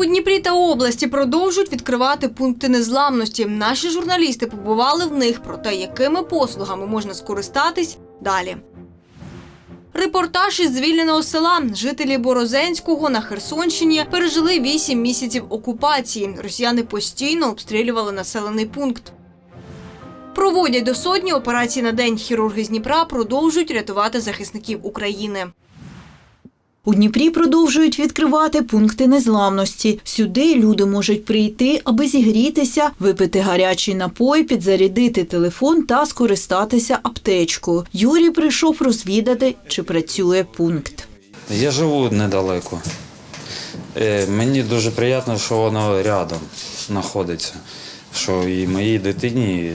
У Дніпрі та області продовжують відкривати пункти незламності. Наші журналісти побували в них про те, якими послугами можна скористатись далі. Репортаж із звільненого села. Жителі Борозенського на Херсонщині пережили 8 місяців окупації. Росіяни постійно обстрілювали населений пункт. Проводять до сотні операцій на день. Хірурги з Дніпра продовжують рятувати захисників України. У Дніпрі продовжують відкривати пункти незламності. Сюди люди можуть прийти, аби зігрітися, випити гарячий напой, підзарядити телефон та скористатися аптечкою. Юрій прийшов розвідати, чи працює пункт. Я живу недалеко. Е, Мені дуже приємно, що воно рядом знаходиться. Що і моїй дитині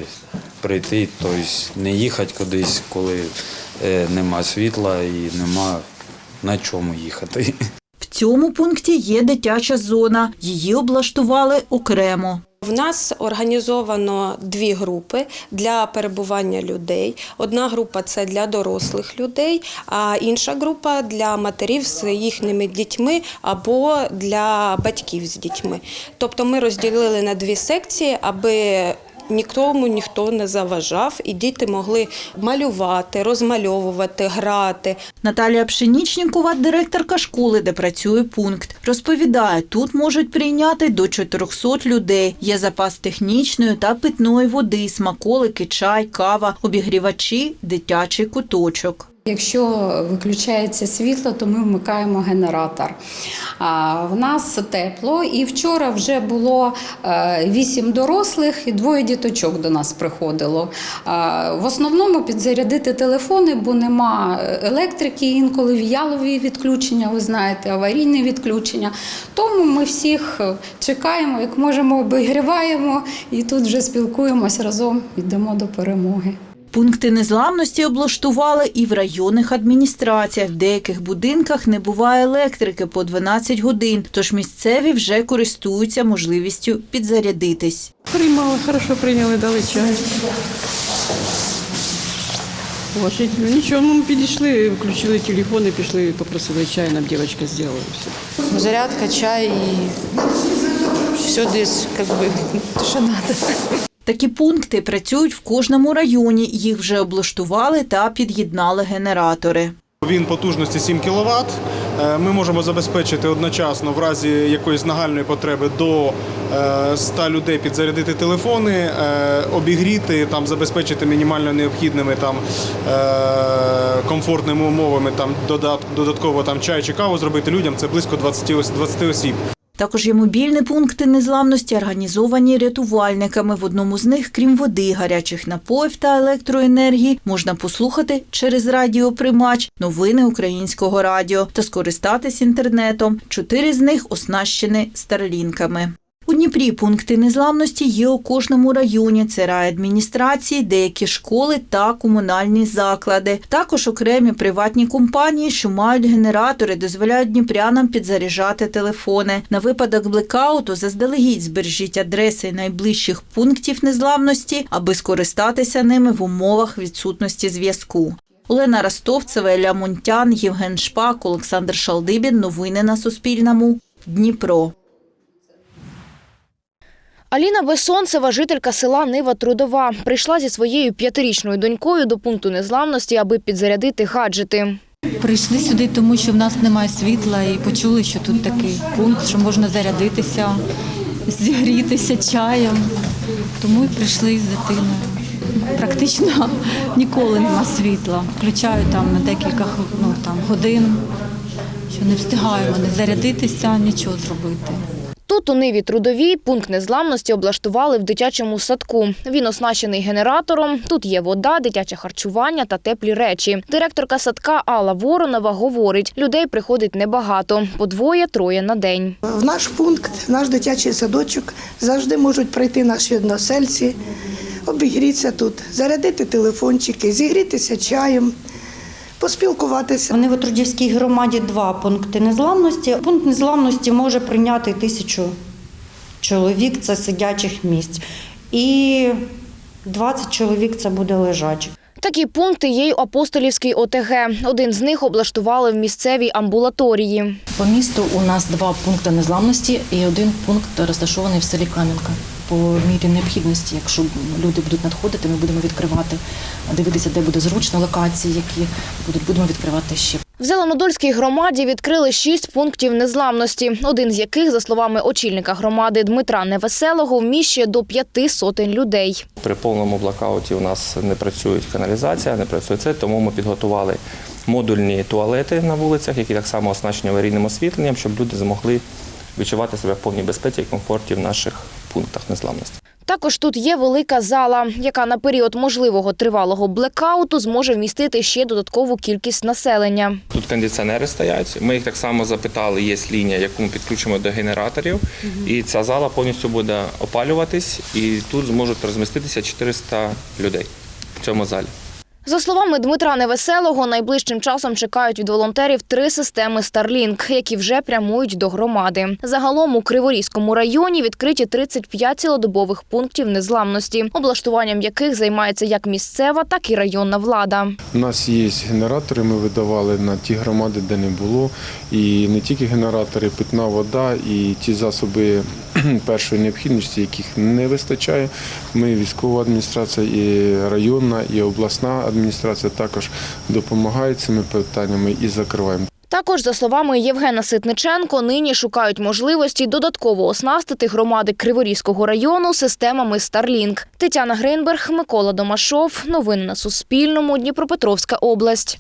прийти, тобто не їхати кудись, коли е, нема світла і нема на чому їхати. В цьому пункті є дитяча зона. Її облаштували окремо. В нас організовано дві групи для перебування людей. Одна група це для дорослих людей, а інша група для матерів з їхніми дітьми або для батьків з дітьми. Тобто ми розділили на дві секції, аби нікому ніхто не заважав, і діти могли малювати, розмальовувати, грати. Наталія Пшенічнікова, директорка школи, де працює пункт, розповідає, тут можуть прийняти до 400 людей. Є запас технічної та питної води, смаколики, чай, кава, обігрівачі, дитячий куточок. Якщо виключається світло, то ми вмикаємо генератор. А, В нас тепло, і вчора вже було е, вісім дорослих і двоє діточок до нас приходило. В основному підзарядити телефони, бо нема електрики, інколи віялові відключення, ви знаєте, аварійні відключення. Тому ми всіх чекаємо, як можемо, обігріваємо і тут вже спілкуємося разом, йдемо до перемоги. Пункти незламності облаштували і в районних адміністраціях. В деяких будинках не буває електрики по 12 годин, тож місцеві вже користуються можливістю підзарядитись. Приймали, хорошо прийняли, дали чай. Очень. Ну, нічого, ми підійшли, включили телефон і пішли, попросили чай, нам дівчинка зробила. Все. Зарядка, чай и все здесь как бы, что надо. Такі пункти працюють в кожному районі. Їх вже облаштували та під'єднали генератори. Він потужності 7 кВт. Ми можемо забезпечити одночасно в разі якоїсь нагальної потреби до е, 100 людей підзарядити телефони, е, обігріти, там, забезпечити мінімально необхідними там, е, комфортними умовами, там, додатково там, чай чи каву зробити людям. Це близько 20 20 осіб. Також є мобільні пункти незламності, організовані рятувальниками. В одному з них, крім води, гарячих напоїв та електроенергії, можна послухати через радіоприймач новини українського радіо та скористатись інтернетом. Чотири з них оснащені старлінками. Дніпрі пункти незламності є у кожному районі. Це райадміністрації, деякі школи та комунальні заклади. Також окремі приватні компанії, що мають генератори, дозволяють дніпрянам підзаряджати телефони. На випадок блекауту заздалегідь збережіть адреси найближчих пунктів незламності, аби скористатися ними в умовах відсутності зв'язку. Олена Ростовцева, Еля Мунтян, Євген Шпак, Олександр Шалдибін. Новини на Суспільному. Дніпро. Аліна Бесонцева, жителька села Нива Трудова, прийшла зі своєю п'ятирічною донькою до пункту незламності, аби підзарядити гаджети. Прийшли сюди, тому що в нас немає світла, і почули, що тут такий пункт, що можна зарядитися, зігрітися чаєм. Тому і прийшли з дитиною. Практично ніколи нема світла. Включаю там на декілька ну, там, годин, що не встигаємо не зарядитися, нічого зробити. Тут у Ниві Трудовій пункт незламності облаштували в дитячому садку. Він оснащений генератором. Тут є вода, дитяче харчування та теплі речі. Директорка садка Алла Воронова говорить, людей приходить небагато – по двоє-троє на день. В наш пункт, в наш дитячий садочок завжди можуть прийти наші односельці, обігрітися тут, зарядити телефончики, зігрітися чаєм, поспілкуватися. Вони В Невотрудівській громаді два пункти незламності. Пункт незламності може прийняти тисячу чоловік, це сидячих місць. І 20 чоловік це буде лежачих. Такі пункти є й у Апостолівській ОТГ. Один з них облаштували в місцевій амбулаторії. По місту у нас два пункти незламності і один пункт розташований в селі Кам'янка. По мірі необхідності, якщо люди будуть надходити, ми будемо відкривати, дивитися, де буде зручно локації, які будуть, будемо відкривати ще. В Зеленодольській громаді відкрили шість пунктів незламності, один з яких, за словами очільника громади Дмитра Невеселого, вміщує до п'яти сотень людей. При повному блокауті у нас не працює каналізація, не працює це, тому ми підготували модульні туалети на вулицях, які так само оснащені аварійним освітленням, щоб люди змогли відчувати себе в повній безпеці і комфорті в наших пунктах незламності. Також тут є велика зала, яка на період можливого тривалого блекауту зможе вмістити ще додаткову кількість населення. Тут кондиціонери стоять. Ми їх так само запитали, є лінія, яку ми підключимо до генераторів, і ця зала повністю буде опалюватись, і тут зможуть розміститися 400 людей в цьому залі. За словами Дмитра Невеселого, найближчим часом чекають від волонтерів три системи Starlink, які вже прямують до громади. Загалом у Криворізькому районі відкриті 35 цілодобових пунктів незламності, облаштуванням яких займається як місцева, так і районна влада. У нас є генератори, ми видавали на ті громади, де не було. І не тільки генератори, питна вода і ті засоби першої необхідності, яких не вистачає. Ми, військова адміністрація, і районна, і обласна адміністрація також допомагають цими питаннями і закриваємо. Також, за словами Євгена Ситниченко, нині шукають можливості додатково оснастити громади Криворізького району системами Starlink. Тетяна Гринберг, Микола Домашов. Новини на Суспільному. Дніпропетровська область.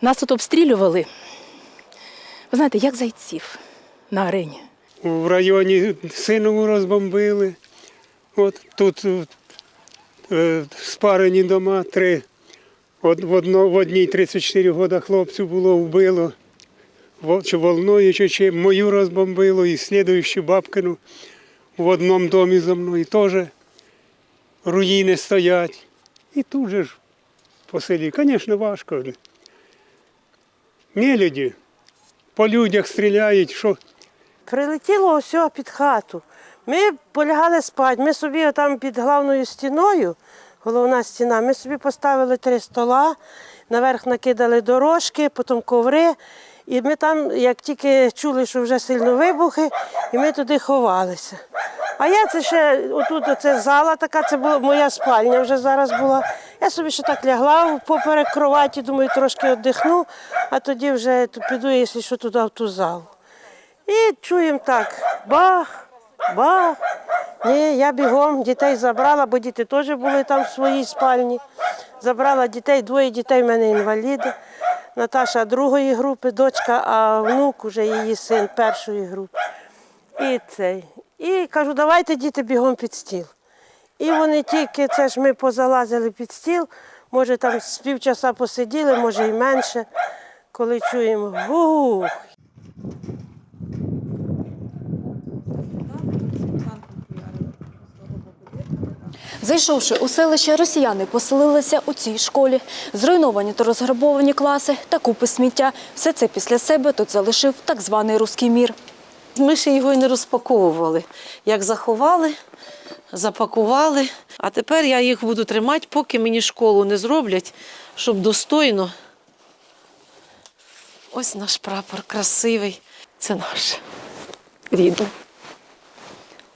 Нас тут обстрілювали. Ви знаєте, як зайців на арені. В районі синову розбомбили. От тут спарені дома три. В, одній 34 роки хлопцю було вбило. Чи волною, чи чим. Мою розбомбило і слідуючу бабкину в одному домі за мною теж руїни стоять. І тут же ж по селі, звісно, важко. Не люди. По людях стріляють, що Прилетіло ось під хату. Ми полягали спати. Ми собі там під главною стіною, головна стіна, ми собі поставили три стола, наверх накидали дорожки, потім коври. І ми там, як тільки чули, що вже сильно вибухи, і ми туди ховалися. А я це ще, отут оце зала така, це була моя спальня вже зараз була. Я собі ще так лягла поперек кроваті, думаю, трошки віддихну, а тоді вже піду, якщо що, туди в ту залу. І чуємо так, бах, бах. Ні, я бігом дітей забрала, бо діти теж були там в своїй спальні. Забрала дітей, двоє дітей в мене інваліди. Наташа другої групи, дочка, а внук уже її син першої групи. І цей. І кажу, давайте діти бігом під стіл. І вони тільки, це ж ми позалазили під стіл, може там з півчаса посиділи, може і менше, коли чуємо гух. Зайшовши у селище, росіяни поселилися у цій школі. Зруйновані та розграбовані класи та купи сміття. Все це після себе тут залишив так званий руський мір. Ми ще його й не розпаковували. Як заховали, запакували. А тепер я їх буду тримати, поки мені школу не зроблять, щоб достойно. Ось наш прапор красивий. Це наше рідне.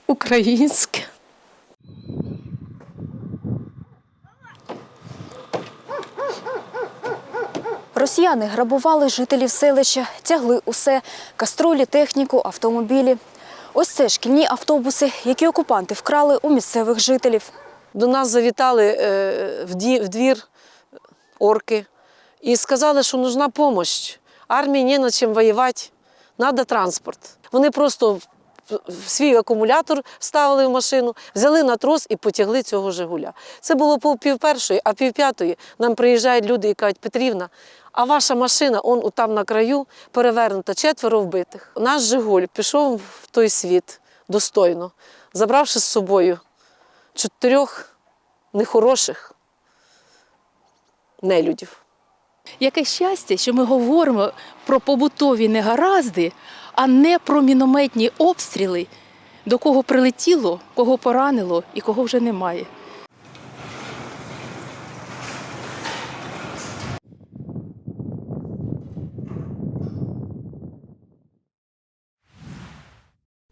Українське. Росіяни грабували жителів селища, тягли усе – каструлі, техніку, автомобілі. Ось це шкільні автобуси, які окупанти вкрали у місцевих жителів. До нас завітали е, в двір орки і сказали, що нужна допомога. Армії не на чим воювати, треба транспорт. Вони просто свій акумулятор вставили в машину, взяли на трос і потягли цього Жигуля. Це було пів пів першої, а пів п'ятої нам приїжджають люди і кажуть, Петрівна, а ваша машина, он там на краю, перевернута, четверо вбитих. Наш Жигуль пішов в той світ достойно, забравши з собою чотирьох нехороших нелюдів. Яке щастя, що ми говоримо про побутові негаразди, а не про мінометні обстріли, до кого прилетіло, кого поранило і кого вже немає.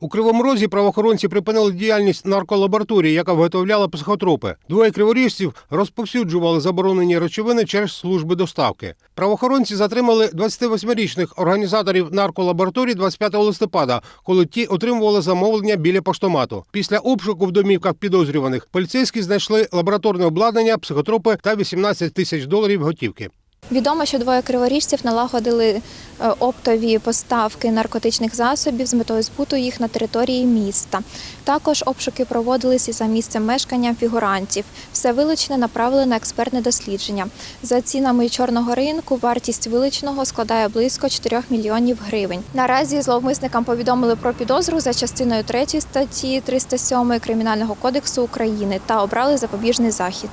У Кривому Розі правоохоронці припинили діяльність нарколабораторії, яка виготовляла психотропи. Двоє криворіжців розповсюджували заборонені речовини через служби доставки. Правоохоронці затримали 28-річних організаторів нарколабораторії 25 листопада, коли ті отримували замовлення біля поштомату. Після обшуку в домівках підозрюваних поліцейські знайшли лабораторне обладнання, психотропи та 18 тисяч доларів готівки. Відомо, що двоє криворіжців налагодили е, оптові поставки наркотичних засобів з метою збуту їх на території міста. Також обшуки проводились і за місцем мешкання фігурантів. Все вилучене направили на експертне дослідження. За цінами чорного ринку вартість вилученого складає близько 4 мільйонів гривень. Наразі зловмисникам повідомили про підозру за частиною 3 статті 307 Кримінального кодексу України та обрали запобіжний захід.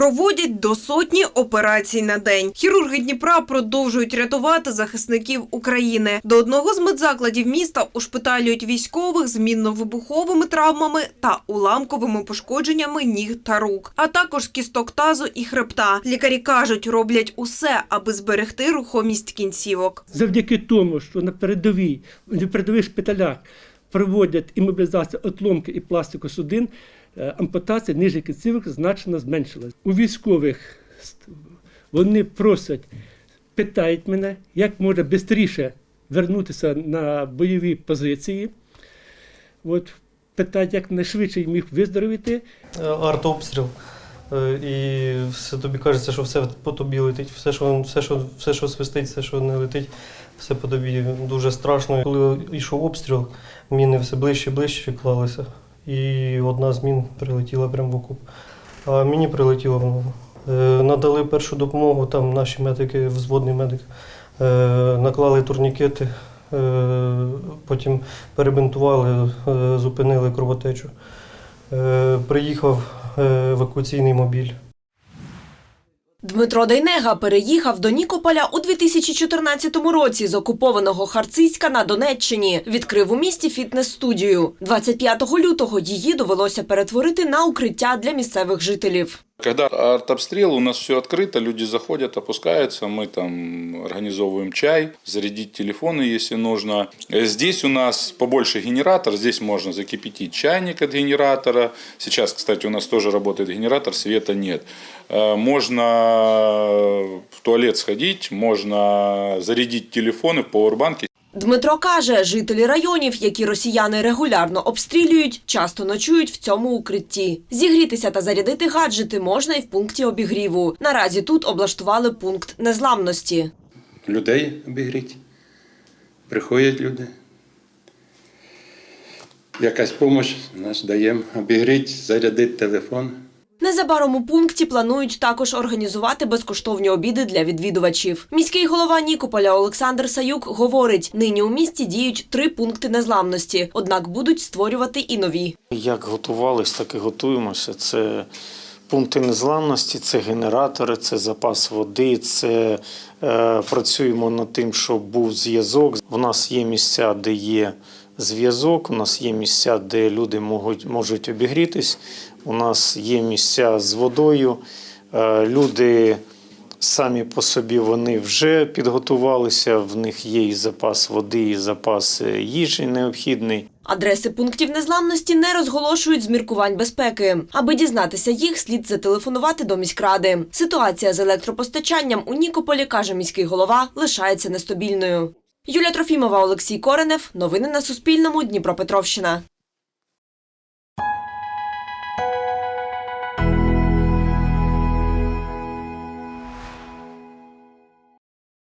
Проводять до сотні операцій на день. Хірурги Дніпра продовжують рятувати захисників України. До одного з медзакладів міста ушпиталюють військових з мінно-вибуховими травмами та уламковими пошкодженнями ніг та рук, а також кісток тазу і хребта. Лікарі кажуть, роблять усе, аби зберегти рухомість кінцівок. завдяки тому, що на передовій, на передових шпиталях проводять імобілізацію отломки і пластику судин, ампутація нижніх кінцівок значно зменшилась. У військових вони просять, питають мене, як можна швидше вернутися на бойові позиції. От, питають, як найшвидше міг виздоровіти. артобстріл. Е, І все тобі кажеться, що все по тобі летить, все, що, все, що, все, що свистить, все, що не летить, все по тобі дуже страшно. Коли йшов обстріл, міни все ближче і ближче клалися. І одна з мін прилетіла прямо в окоп. А мені прилетіло в ногу. Е, Надали першу допомогу, там наші медики, взводний медик, е, наклали турнікети, е, потім перебинтували, зупинили кровотечу. Приїхав евакуаційний мобіль. Дмитро Дейнега переїхав до Нікополя у 2014 році з окупованого Харциська на Донеччині. Відкрив у місті фітнес-студію. 25 лютого її довелося перетворити на укриття для місцевих жителів. Когда артобстрел, у нас все открыто, люди заходят, опускаются, мы там организовываем чай, зарядить телефоны, если нужно. Э, Здесь у нас побольше генератор, здесь можно закипятить чайник от генератора. Сейчас, кстати, у нас тоже работает генератор, света нет. Э, Можно в туалет сходить, можно зарядить телефоны, пауэрбанки. Дмитро каже, жителі районів, які росіяни регулярно обстрілюють, часто ночують в цьому укритті. Зігрітися та зарядити гаджети можна і в пункті обігріву. Наразі тут облаштували пункт незламності. людей обігріти. Приходять люди. Якась допомога наш даємо обігріти, зарядити телефон. Незабаром у пункті планують також організувати безкоштовні обіди для відвідувачів. Міський голова Нікополя Олександр Саюк говорить: нині у місті діють три пункти незламності, однак будуть створювати і нові. Як готувались, так і готуємося. Це пункти незламності, це генератори, це запас води, це е, працюємо над тим, щоб був зв'язок. У нас є місця, де є зв'язок, у нас є місця, де люди можуть, можуть обігрітись. У нас є місця з водою. Е, люди самі по собі вони вже підготувалися. В них є і запас води, і запас е, їжі необхідний. Адреси пунктів незламності не розголошують з міркувань безпеки. Аби дізнатися їх, слід зателефонувати до міськради. Ситуація з електропостачанням у Нікополі, каже міський голова, лишається нестабільною. Юлія Трофімова, Олексій Коренев. Новини на Суспільному. Дніпропетровщина.